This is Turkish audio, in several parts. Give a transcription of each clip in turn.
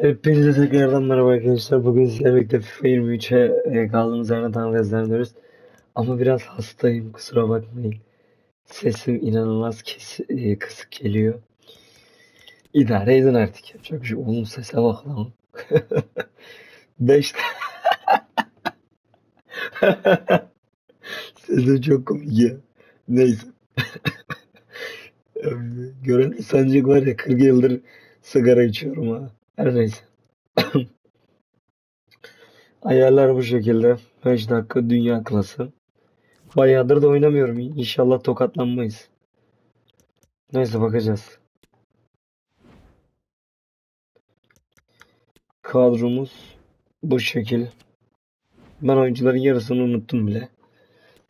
Hepinize tekrardan merhaba arkadaşlar. Bugün sizlerle birlikte FIFA 23'e e, kaldığımız yerden tam ediyoruz. Ama biraz hastayım kusura bakmayın. Sesim inanılmaz kes, e, kısık geliyor. İdare edin artık. Yapacak bir şey. Oğlum sese bak lan. 5 Sesim çok komik ya. Neyse. Gören sanacak var ya 40 yıldır sigara içiyorum ha. Her neyse. Ayarlar bu şekilde. 5 dakika dünya klası. Bayağıdır da oynamıyorum. İnşallah tokatlanmayız. Neyse bakacağız. Kadromuz bu şekil. Ben oyuncuların yarısını unuttum bile.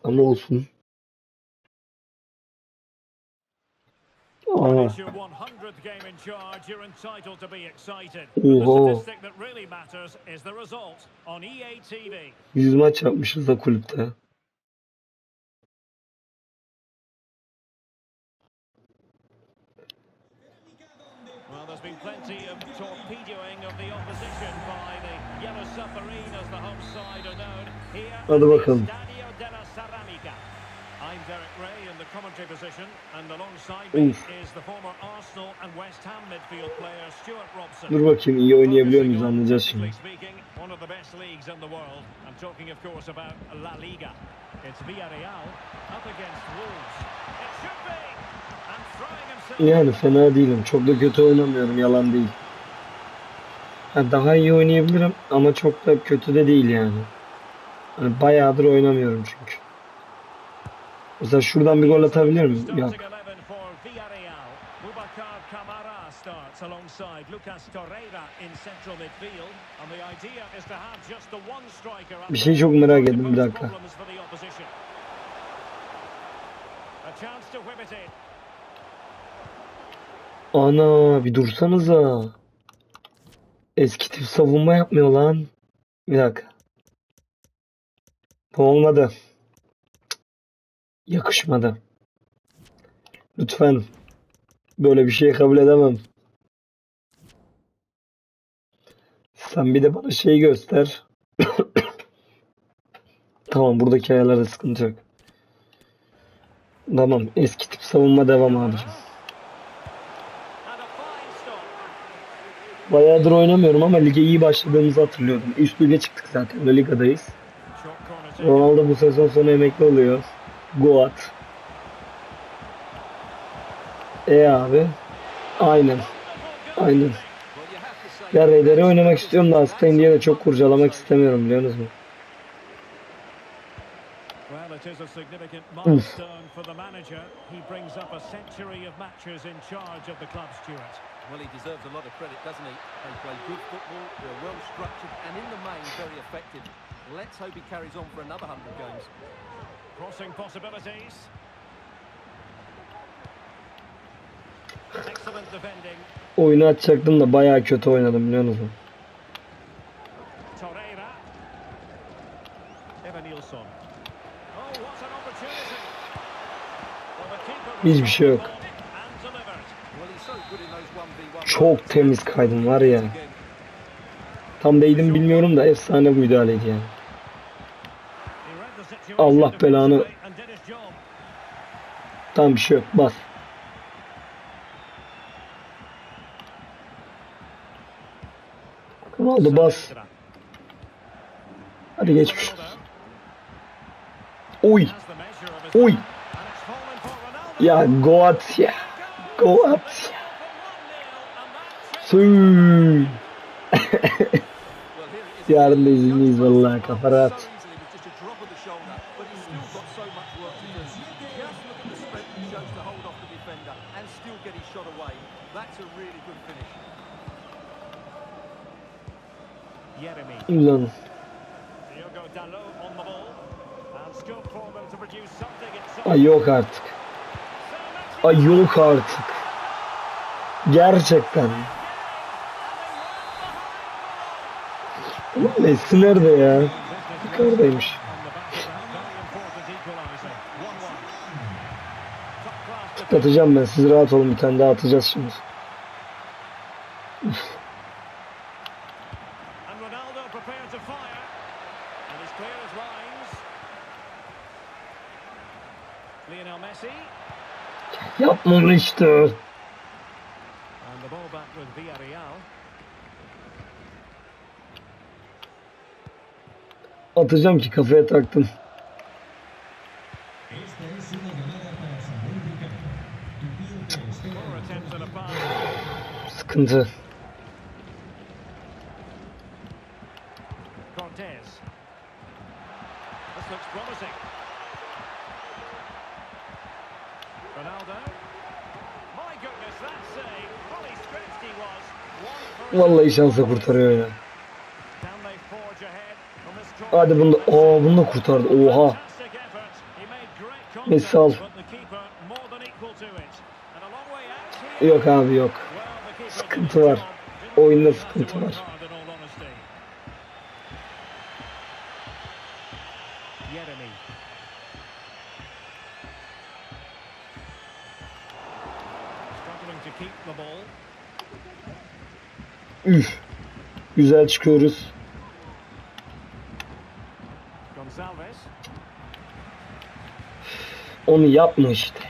Ama olsun. EA TV. 100 maç yapmışız da kulüpte. There's been plenty of torpedoing of the opposition by the Yellow Submarine, as the home side are known. Here Hadi bakalım. Derek Ray in the commentary position, and alongside me is the former Arsenal and West Ham midfield player Stuart Robson. Dur bakayım iyi oynayabiliyor muyuz anlayacağız şimdi. One of the best leagues in the world. I'm talking, of course, about La Liga. It's Villarreal up against Wolves. It should be. And throwing himself. Yani fena değilim. Çok da kötü oynamıyorum. Yalan değil. Ha, daha iyi oynayabilirim ama çok da kötü de değil yani. Hani bayağıdır oynamıyorum çünkü. Mesela şuradan bir gol atabilir miyim? Yok. Starting 11 for Villarreal. Boubacar Kamara starts alongside Lucas Torreira in central midfield. And the idea is to have just the one striker up Bir şey çok merak ettim bir dakika. Ana bir dursanıza. Eski tip savunma yapmıyor lan. Bir dakika. Bu olmadı. Yakışmadı. Lütfen. Böyle bir şey kabul edemem. Sen bir de bana şey göster. Tamam buradaki ayarlarda sıkıntı yok. Tamam eski tip savunma devam abicim. Bayağıdır oynamıyorum ama lige iyi başladığımızı hatırlıyordum. Üst lige çıktık zaten. La Liga'dayız. Ronaldo bu sezon sonu emekli oluyor. Goat. E abi. Aynen. Aynen. Ya Raider'i oynamak istiyorum da hastayım diye de çok kurcalamak istemiyorum biliyorsunuz mu? Well, it is a significant milestone for the manager. He brings up a century of matches in charge of the club, Stuart. Well, he deserves a lot of credit, doesn't he? They play good football, they're well structured, and in the main, very effective. Let's hope he carries on for another 100 games. Crossing possibilities. Excellent defending. Oyunu açacaktım da bayağı kötü oynadım biliyorsunuz mu? Torreira. Evan Nilsson. Oh, what an opportunity. Hiçbir şey yok. and delivered. Well, he's so good in those 1v1. Çok temiz kaydım var ya. Tam değdim bilmiyorum da efsane bu müdahaleydi yani. He read the situation Allah belanı. Tam bir şey yok. Bas. Ronaldo bas. Hadi geçmiş. Oy. Oy. Ya Goat ya. Goat ya. Sü. Well, here it is. Yarın da izinliyiz vallahi kafa rahat. Away. That's a really good finish. Ulan. Diogo Dalot on the ball. And scope for them to produce something inside. Ay yok artık. Ay yok artık. Gerçekten. Ulan Messi nerede ya? Yukarıdaymış. On the back of that very important equaliser. 1-1. Top class defense. Atacağım ben. Siz rahat olun. Bir tane daha atacağız şimdi. Yapma onu işte. Atacağım ki kafaya taktım. For Vallahi şansa kurtarıyor ya. Hadi bunu da, aa bunu da kurtardı. Oha. Messi al. Yok abi yok. Well, the keeper did Sıkıntı var. Oyunda sıkıntı var. Üf. Güzel çıkıyoruz. Onu yapma işte.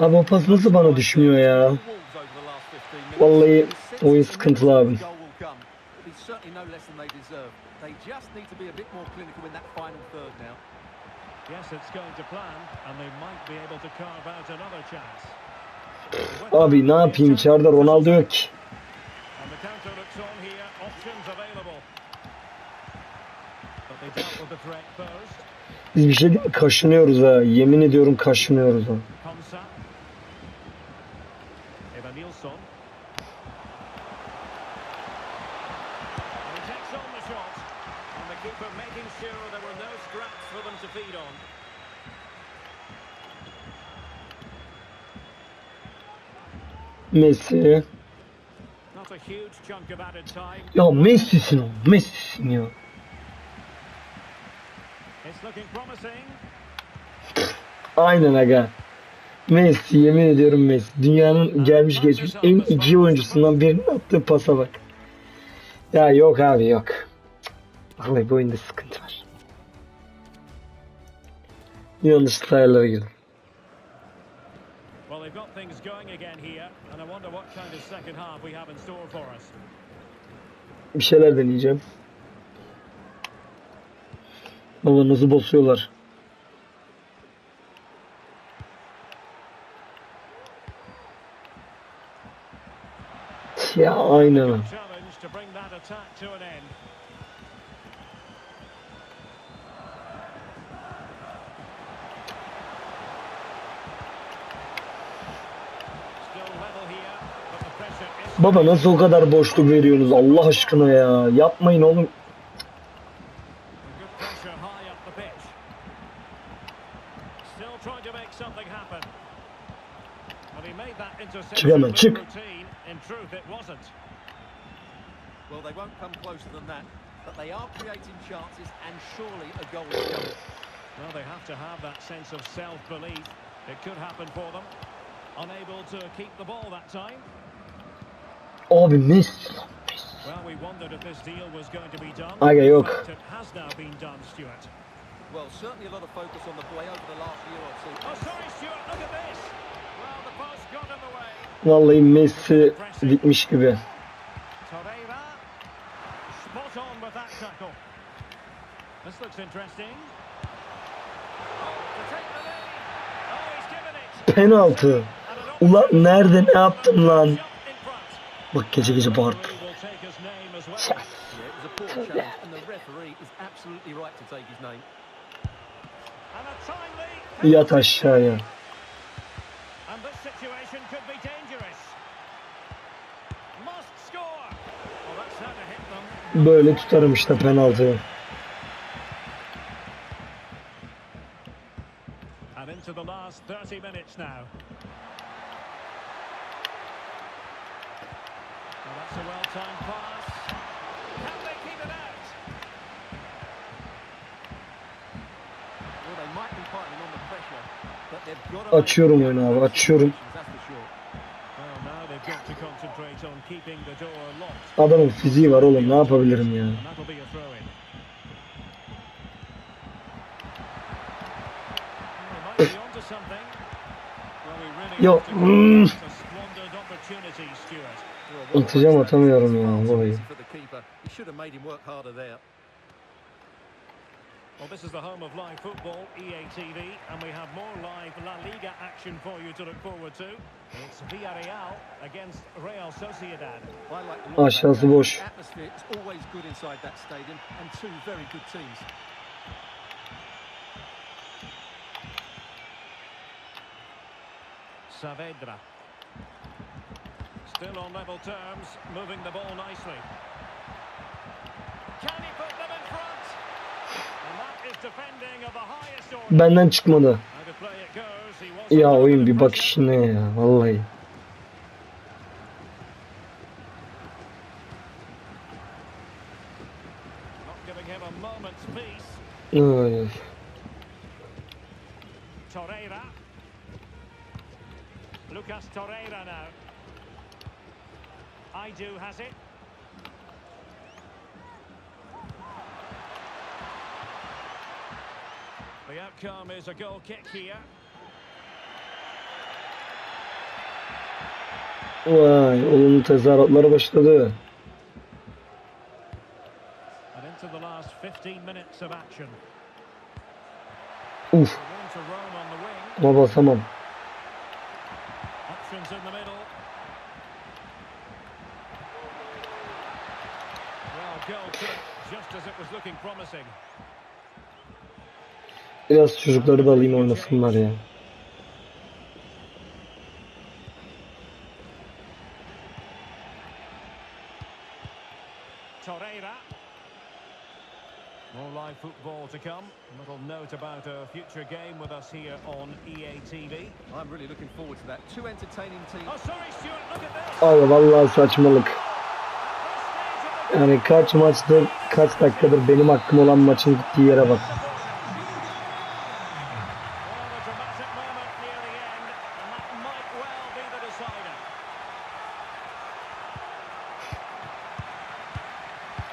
Abi o pas nasıl bana düşmüyor ya? Vallahi oyun sıkıntılı abi. Abi ne yapayım içeride Ronaldo yok. Biz bir şey? Kaşınıyoruz ha. Yemin ediyorum kaşınıyoruz ha. Nilsson. He takes on the shot. And the keeper making sure there were no scraps for them to feed on. Messi. Eh? Not a huge chunk of added time. Ya Messi'sin o. Messi'sin ya. It's looking promising. Aynen aga. Messi yemin ediyorum Messi. Dünyanın gelmiş geçmiş en iki oyuncusundan birinin attığı pasa bak. Ya yok abi yok. Vallahi bu oyunda sıkıntı var. Yanlış ayarlara girdim. Well, they've got things going again here, and I wonder what kind of second half we have in store for us. Bir şeyler deneyeceğim. Baba nasıl basıyorlar. Ya aynen. o. Challenge to bring that attack to an end. Still level here, but the pressure is Baba nasıl o kadar boşluk veriyorsunuz Allah aşkına ya. Yapmayın oğlum. good pressure high Well, they won't come closer than that, but they are creating chances, and surely a goal is coming. Well, they have to have that sense of self-belief. It could happen for them. Unable to keep the ball that time. Abi missed. Well, we wondered if this deal was going to be done. Aga, In yok. It has now been done, Stuart. Well, certainly a lot of focus on the play over the last year or two. Oh, sorry, Stuart, look at this. Well, the post got in the way. Vallahi Messi bitmiş gibi. Penaltı. Ulan nerede ne yaptın lan? Bak gece gece bağırdı. Yat aşağıya. Böyle tutarım işte penaltıyı. to the last 30 minutes now. Well, that's a well-timed pass. Can they keep it out? Well, they might be fighting on the pressure, but they've got to... Açıyorum abi, açıyorum. Adamın fiziği var oğlum, ne yapabilirim ya? What a Atacağım, save. atamıyorum ya, Far too vallahi. easy for the keeper. He should have made him work harder there. Well, this is the home of live football, EA TV, and we have more live La Liga action for you to look forward to. It's Villarreal against Real Sociedad. I like the Aşağısı boş. Atmosphere is always good inside that stadium and two very good teams. Saavedra. Still on level terms, moving the ball nicely. Can he put them in front? And that is defending of the highest order. Benden çıkmadı. Ya oyun bir bak işine ya vallahi. Not giving him a moment's peace. Ay, Aidu has it. The outcome is a goal kick here. Vay olumlu tezahüratları başladı. And into the last 15 minutes of action. Uf ama basamam. Biraz çocukları da alayım oynasınlar ya. Torreira. More live football to come. Little note about a future game with us here on EA TV. I'm really looking forward to that. Two entertaining teams. Oh, sorry, Stuart, look at this. Abi vallahi saçmalık. Yani kaç maçtır kaç dakikadır benim hakkım olan maçın gittiği yere bak.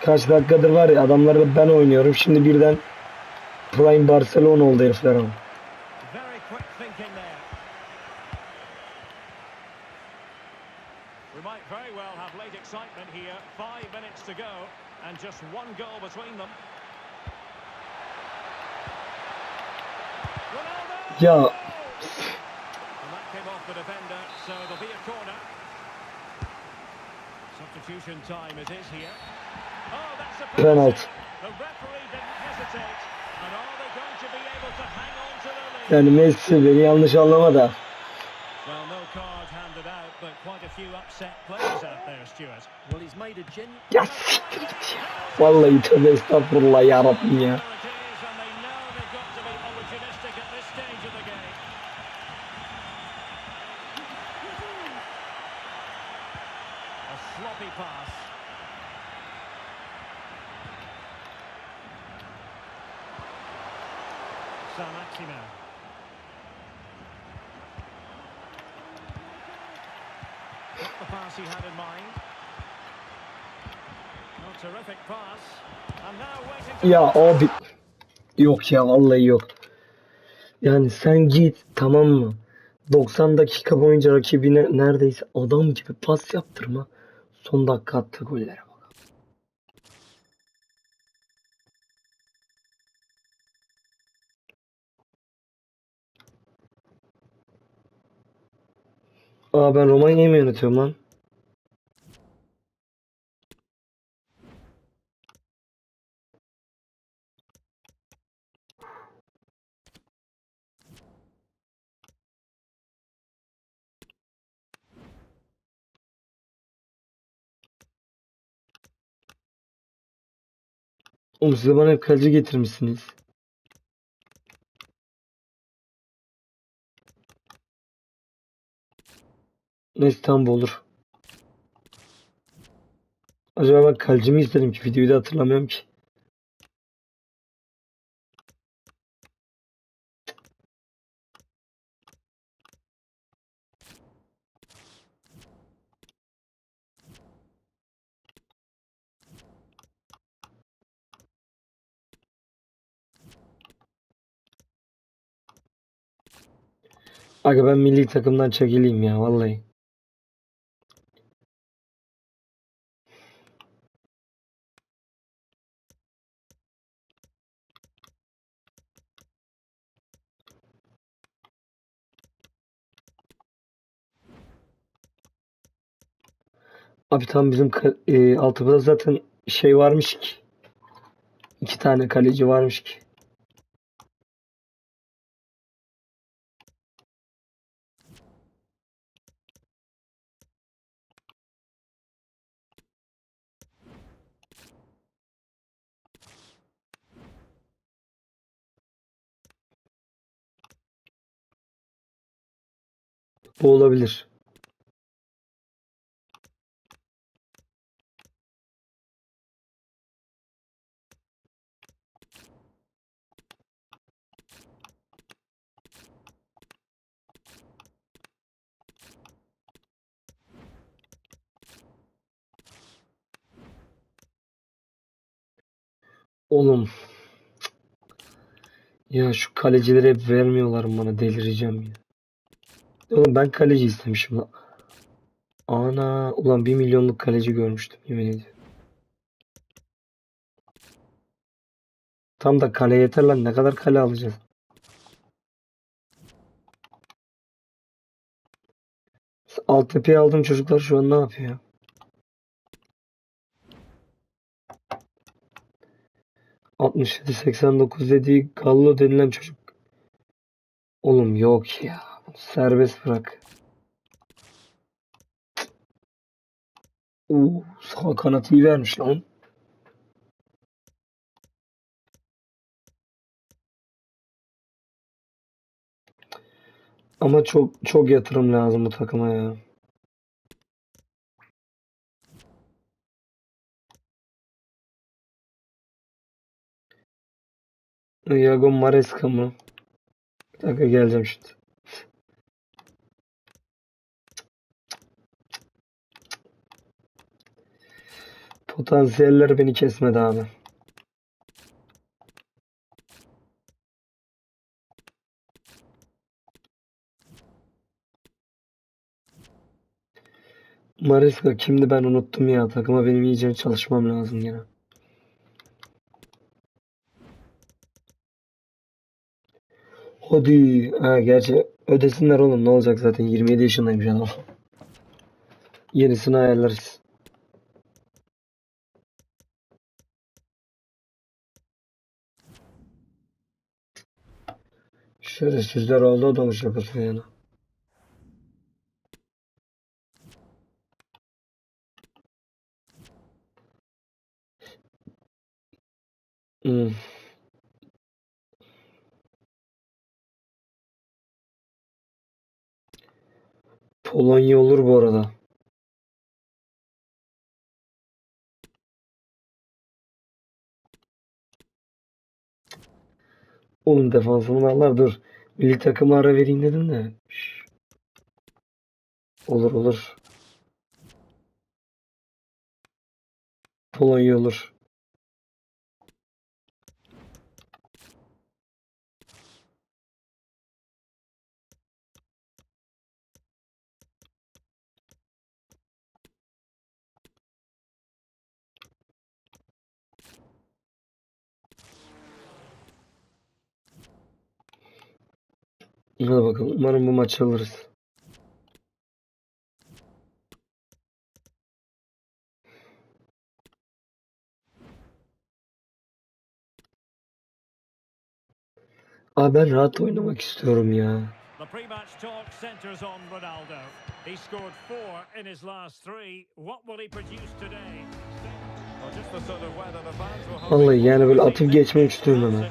Kaç dakikadır var ya adamlarla ben oynuyorum. Şimdi birden Prime Barcelona oldu herifler ama. Very quick thinking there. We might very well have late excitement here. Five minutes to go, and just one goal between them. Ronaldo! Ya And that came off the defender, so there'll be a corner. Substitution time it is here. Oh, that's a Penalty. The referee didn't hesitate. And are they going to be able to hang on to their lead? yani Messi beni yanlış anlama da. Well, no card handed out, but quite a few upset players out there, Stuart. Well, he's made a genuine. Ya siktir git ya. Vallahi tövbe estağfurullah yarabbim ya. There it is, and they know they've got to be opportunistic at this stage of the game. A sloppy pass. San Maximo. Got the pass he had in mind. Oh, terrific pass. And now waiting to Ya abi. Yok ya vallahi yok. Yani sen git tamam mı? 90 dakika boyunca rakibine neredeyse adam gibi pas yaptırma. Son dakika attığı gollere bak. Aa ben Romanya'yı mı yönetiyorum lan? Oğlum size bana hep kaleci getirmişsiniz. Neyse tamam bu olur. Acaba ben kaleci mi istedim ki? Videoyu da hatırlamıyorum ki. Aga ben milli takımdan çekileyim ya vallahi. Abi tam bizim e, altyapıda zaten şey varmış ki. İki tane kaleci varmış ki. Bu olabilir. Oğlum. Ya şu kalecileri hep vermiyorlar bana delireceğim ya. Oğlum ben kaleci istemişim lan. Ana ulan bir milyonluk kaleci görmüştüm yemin ediyorum. Tam da kale yeter lan ne kadar kale alacağız? Altyapıya aldım çocuklar şu an ne yapıyor? ...67 89 dediği Gallo denilen çocuk. Oğlum yok ya. Serbest bırak. Oo, sağ kanat iyi vermiş lan. Ama çok çok yatırım lazım bu takıma ya. Iago Maresca mı? Bir dakika geleceğim şimdi. Potansiyeller beni kesmedi abi. Maresca kimdi ben unuttum ya. Takıma benim iyice çalışmam lazım yine. Hadi. Ha, gerçi ödesinler oğlum ne olacak zaten 27 yaşındayım an. Yenisini ayarlarız. Şerefsizler oldu adamı şakası yani. Hmm. Polonya olur bu arada. Oğlum defansımı alırlar dur. Milli takıma ara vereyim dedim de. Şş. Olur olur. Polonya olur. Hadi bakalım. Umarım bu maçı alırız. Abi ben rahat oynamak istiyorum ya. The pre-match talk centres on Ronaldo. He scored four in his last three. What will he produce today? Well, just the sort of weather the fans were hoping Vallahi yani böyle atıp geçmek istiyorum hemen.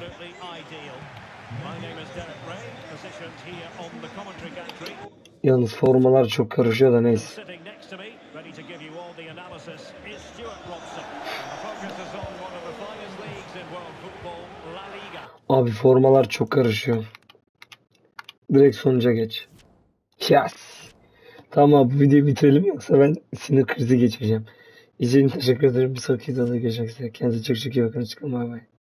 Leagues in world football, La Liga. Abi formalar çok karışıyor. Direkt sonuca geç. Yes. Tamam abi bu videoyu bitirelim yoksa ben sinir krizi geçireceğim. İzlediğiniz için teşekkür ederim. Bir sonraki videoda görüşmek üzere. Kendinize çok çok iyi bakın. Çıkın bay bay.